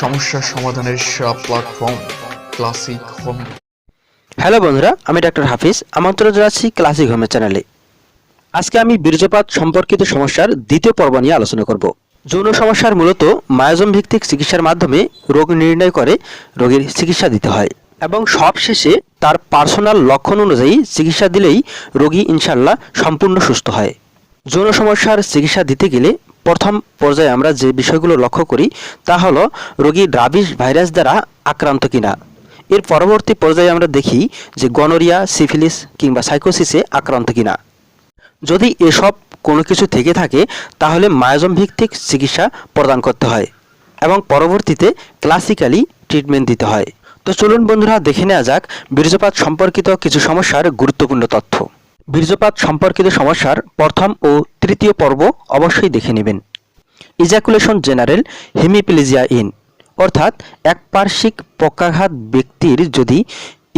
সমস্যার সমাধানের সেরা প্ল্যাটফর্ম ক্লাসিক হোম হ্যালো বন্ধুরা, আমি ডাক্তার হাফিজ, আমন্ত্রণ জানাচ্ছি ক্লাসিক হোমের চ্যানেলে আজকে আমি বীর্যপাত সম্পর্কিত সমস্যার দ্বিতীয় পর্ব নিয়ে আলোচনা করব। যৌন সমস্যার মূলত মায়োজম ভিত্তিক চিকিৎসার মাধ্যমে রোগ নির্ণয় করে, রোগীর চিকিৎসা দিতে হয়। এবং সবশেষে তার পার্সোনাল লক্ষণ অনুযায়ী চিকিৎসা দিলেই রোগী ইনশাল্লাহ সম্পূর্ণ সুস্থ হয়। যৌন সমস্যার চিকিৎসা দিতে গেলে প্রথম পর্যায়ে আমরা যে বিষয়গুলো লক্ষ্য করি, তা হলো রোগী রাবিশ ভাইরাস দ্বারা আক্রান্ত কিনা। এর পরবর্তী পর্যায়ে আমরা দেখি যে গনোরিয়া, সিফিলিস কিংবা সাইকোসিসে আক্রান্ত কিনা। যদি এসব কোনো কিছু থেকে থাকে, তাহলে মায়োজম ভিত্তিক চিকিৎসা প্রদান করতে হয় এবং পরবর্তীতে ক্লাসিক্যালি ট্রিটমেন্ট দিতে হয়। তো চলুন বন্ধুরা, দেখে নেওয়া যাক বীর্যপাত সম্পর্কিত কিছু সমস্যার গুরুত্বপূর্ণ তথ্য। বীর্যপাত সম্পর্কিত সমস্যার প্রথম ও তৃতীয় পর্ব অবশ্যই দেখে নেবেন। ইজাকুলেশন জেনারেল হেমিপ্লেজিয়া ইন অর্থাৎ একপার্শ্বিক পক্ষাঘাত ব্যক্তির যদি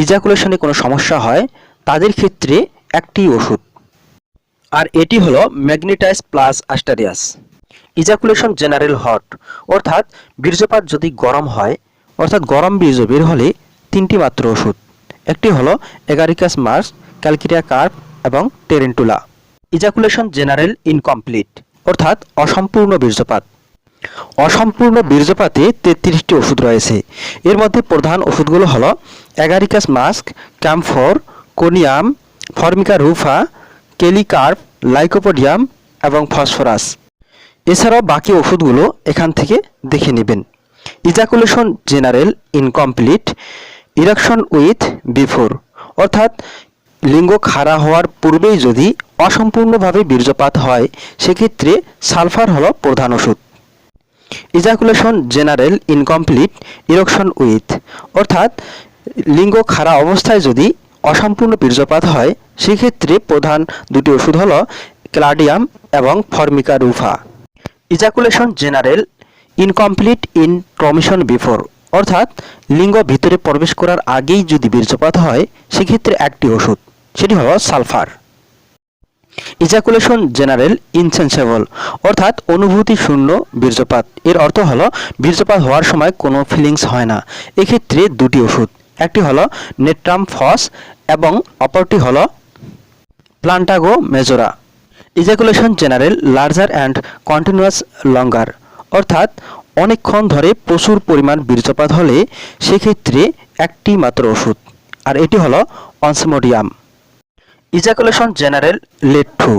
ইজাকুলেশনে কোনো সমস্যা হয়, তাদের ক্ষেত্রে একটি ওষুধ। আর এটি হলো ম্যাগনেটাইজ প্লাস আস্টারিয়াস ইজাকুলেশন জেনারেল হট অর্থাৎ বীর্যপাত যদি গরম হয়, অর্থাৎ গরম বীর্য বের হলে তিনটি মাত্র ওষুধ। একটি হলো এগারিকাস মার্স ক্যালকিরিয়া কার্প এবং টেরেন্টুলা ইজাকুলেশন জেনারেল ইনকমপ্লিট অর্থাৎ অসম্পূর্ণ বীর্যপাত। অসম্পূর্ণ বীর্যপাতে তেত্রিশটি ওষুধ রয়েছে। এর মধ্যে প্রধান ওষুধগুলো হলো agaricus musc, camphor, conium, formica rufa, kali carb, lycopodium এবং ফসফরাস। এছাড়াও বাকি ওষুধগুলো এখান থেকে দেখে নেবেন। Ejaculation general incomplete erection with before অর্থাৎ লিঙ্গ খাড়া হওয়ার পূর্বেই যদি অসম্পূর্ণভাবে বীর্যপাত হয়, সেক্ষেত্রে সালফার হলো প্রধান ওষুধ। Ejaculation general incomplete erection with অর্থাৎ লিঙ্গ খাড়া অবস্থায় যদি অসম্পূর্ণ বীর্যপাত হয়, সেক্ষেত্রে প্রধান দুটি ওষুধ হল ক্লাডিয়াম এবং formica rufa. Ejaculation general incomplete intromission before অর্থাৎ লিঙ্গ ভিতরে প্রবেশ করার আগেই যদি বীর্যপাত হয়, সেক্ষেত্রে একটি ওষুধ। সেটি হলো সালফার। ইজাকুলেশন জেনারেল ইনসেন্সেবল অর্থাৎ অনুভূতি শূন্য বীর্যপাত। এর অর্থ হলো বীর্যপাত হওয়ার সময় কোনো ফিলিংস হয় না। এক্ষেত্রে দুটি ওষুধ, একটি হলো নেট্রাম ফস এবং অপরটি হলো plantago majora. Ejaculation general larger and continuous longer অর্থাৎ অনেকক্ষণ ধরে প্রচুর পরিমাণ বীর্যপাত হলে সেক্ষেত্রে একটি মাত্র ওষুধ, আর এটি হলো onosmodium. Ejaculation general late too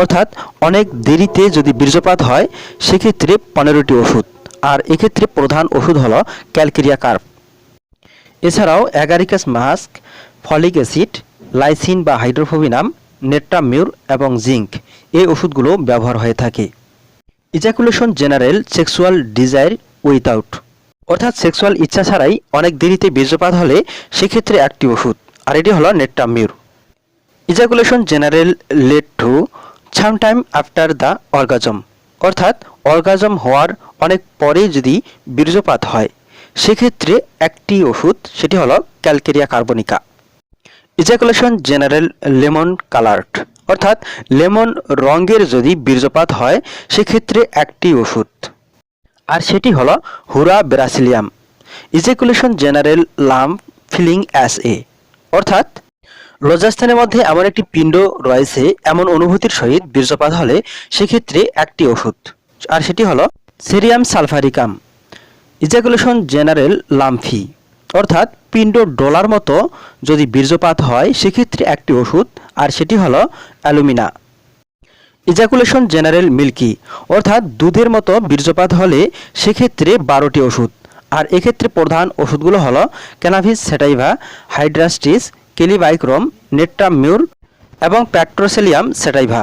অর্থাৎ অনেক দেরিতে যদি বীর্যপাত হয়, সেক্ষেত্রে পনেরোটি ওষুধ। আর এক্ষেত্রে প্রধান ওষুধ হলো ক্যালকেরিয়া কার্প। এছাড়াও agaricus musc, folic acid, lyssin বা হাইড্রোফোবিনাম নেট্রামিউর এবং জিঙ্ক এই ওষুধগুলো ব্যবহার হয়ে থাকে। Ejaculation general sexual desire without অর্থাৎ সেক্সুয়াল ইচ্ছা ছাড়াই অনেক দেরিতে বীর্যপাত হলে সেক্ষেত্রে একটি ওষুধ, আর এটি হলো natrum mur. Ejaculation general late too some time after the orgasm অর্থাৎ অর্গাজম হওয়ার অনেক পরেই যদি বীর্যপাত হয়, সেক্ষেত্রে একটি ওষুধ, সেটি হলো calcarea carbonica. Ejaculation general lemon coloured অর্থাৎ লেমন রঙের যদি বীর্যপাত হয়, সেক্ষেত্রে একটি ওষুধ। আর সেটি হলো hura brasiliensis. Ejaculation general lump feeling as a. অর্থাৎ লজ্জাস্থানের মধ্যে এমন একটি পিণ্ড রয়েছে, এমন অনুভূতির সহিত বীর্যপাত হলে সেক্ষেত্রে একটি ওষুধ। আর সেটি হলো সেরিয়াম সালফারিকাম। ইজাকুলেশন জেনারেল লামফি। অর্থাৎ পিণ্ড ডলার মতো যদি বীর্যপাত হয়, সেক্ষেত্রে একটি ওষুধ, আর সেটি হলো অ্যালুমিনা। Ejaculation general milky. অর্থাৎ দুধের মতো বীর্যপাত হলে সেক্ষেত্রে বারোটি ওষুধ। আর এক্ষেত্রে প্রধান ওষুধগুলো হলো ক্যানাভিস সেটাইভা hydrastis kali bichrome natrum mur এবং petroselinum sativa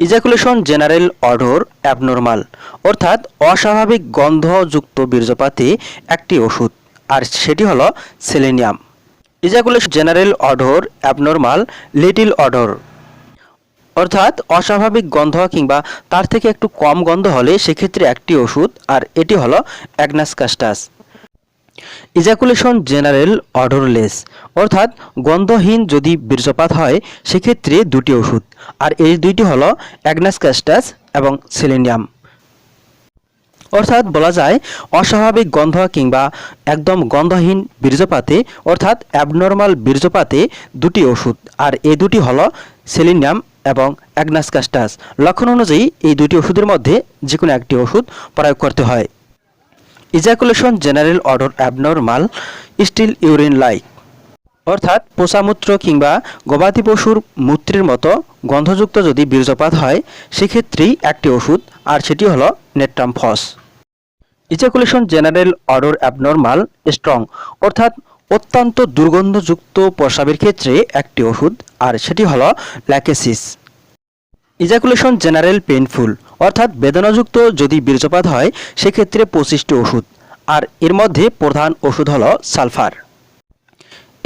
ejaculation general odour abnormal, অর্থাৎ অস্বাভাবিক গন্ধযুক্ত বীর্যপাতে একটি ওষুধ, আর সেটি হলো selenium. Ejaculation general odour abnormal, little odour, অর্থাৎ অস্বাভাবিক গন্ধ কিংবা তার থেকে একটু কম গন্ধ হলে সেক্ষেত্রে একটি ওষুধ, আর এটি হলো অ্যাগনাস কাস্টাস। ইজাকুলেশন জেনারেল অডরলেস অর্থাৎ গন্ধহীন যদি বীর্যপাত হয়, সেক্ষেত্রে দুটি ওষুধ। আর এই দুইটি হলো অ্যাগনাস কাস্টাস এবং সেলেনিয়াম অর্থাৎ বলা যায়, অস্বাভাবিক গন্ধ কিংবা একদম গন্ধহীন বীর্যপাতে, অর্থাৎ অ্যাবনর্মাল বীর্যপাতে দুটি ওষুধ। আর এই দুটি হলো সেলিনিয়াম এবং অ্যাগনাসকাস্টাস লক্ষণ অনুযায়ী এই দুটি ওষুধের মধ্যে যে কোনো একটি ওষুধ প্রয়োগ করতে হয়। Ejaculation general odour abnormal stale urine like অর্থাৎ পোষামূত্র কিংবা গবাদি পশুর মূত্রের মতো গন্ধযুক্ত যদি বীর্যপাত হয়, সেক্ষেত্রেই একটি ওষুধ, আর সেটি হলো natrum phos ejaculation general odour abnormal strong অর্থাৎ অত্যন্ত দুর্গন্ধযুক্ত প্রস্রাবের ক্ষেত্রে একটি ওষুধ, আর সেটি হলো ল্যাকেসিস ইজাকুলেশন জেনারেল পেইনফুল অর্থাৎ বেদনাযুক্ত যদি বীর্যপাত হয়, সেক্ষেত্রে পঁচিশটি ওষুধ। আর এর মধ্যে প্রধান ওষুধ হলো সালফার।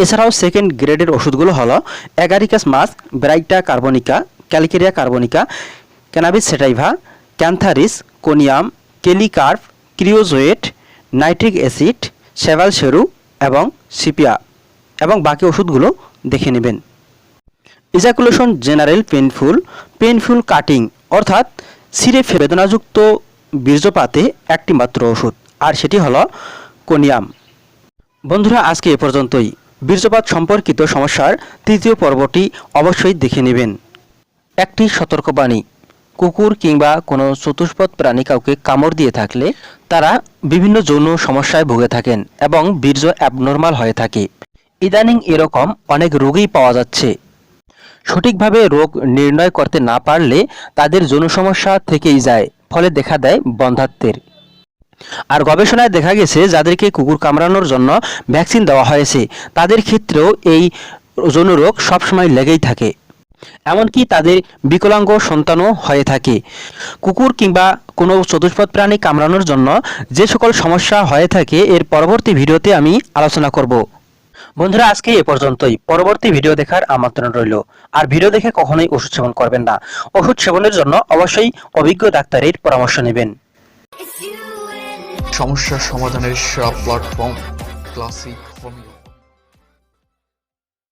এছাড়াও সেকেন্ড গ্রেডের ওষুধগুলো হলো agaricus musc, baryta carbonica, calcarea carbonica, cannabis sativa, cantharis, conium kali carb creosote, nitric acid, sabal Sheru এবং সিপিয়া। এবং বাকি ওষুধগুলো দেখে নেবেন। Ejaculation general painful painful cutting অর্থাৎ সিরে বেদনাযুক্ত বীর্যপাতে একটি মাত্র ওষুধ, আর সেটি হলো কোনিয়াম। বন্ধুরা, আজকে এ পর্যন্তই। বীর্যপাত সম্পর্কিত সমস্যার তৃতীয় পর্বটি অবশ্যই দেখে নেবেন। একটি সতর্কবাণী, কুকুর কিংবা কোনো চতুষ্পদ প্রাণী কাউকে কামড় দিয়ে থাকলে তারা বিভিন্ন যৌন সমস্যায় ভুগে থাকেন এবং বীর্য অ্যাবনর্মাল হয়ে থাকে। ইদানিং এরকম অনেক রোগী পাওয়া যাচ্ছে। সঠিকভাবে রোগ নির্ণয় করতে না পারলে তাদের যৌন সমস্যা থেকেই যায়, ফলে দেখা দেয় বন্ধাত্বের আর গবেষণায় দেখা গেছে, যাদেরকে কুকুর কামড়ানোর জন্য ভ্যাকসিন দেওয়া হয়েছে, তাদের ক্ষেত্রেও এই যৌন রোগ সবসময় লেগেই থাকে। এমনকি তাদের বিকলাঙ্গ সন্তানও হয়ে থাকে। কুকুর কিংবা কোনো চতুষ্পদ প্রাণী কামড়ানোর জন্য যে সকল সমস্যা হয়ে থাকে, এর পরবর্তী ভিডিওতে আমি আলোচনা করব। বন্ধুরা আজকে এ পর্যন্তই। পরবর্তী ভিডিও দেখার আমন্ত্রণ রইল। আর ভিডিও দেখে কখনোই ওষুধ সেবন করবেন না। ওষুধ সেবনের জন্য অবশ্যই অভিজ্ঞ ডাক্তারের পরামর্শ নেবেন। সমস্যা সমাধানের সব প্ল্যাটফর্ম ক্লাসিক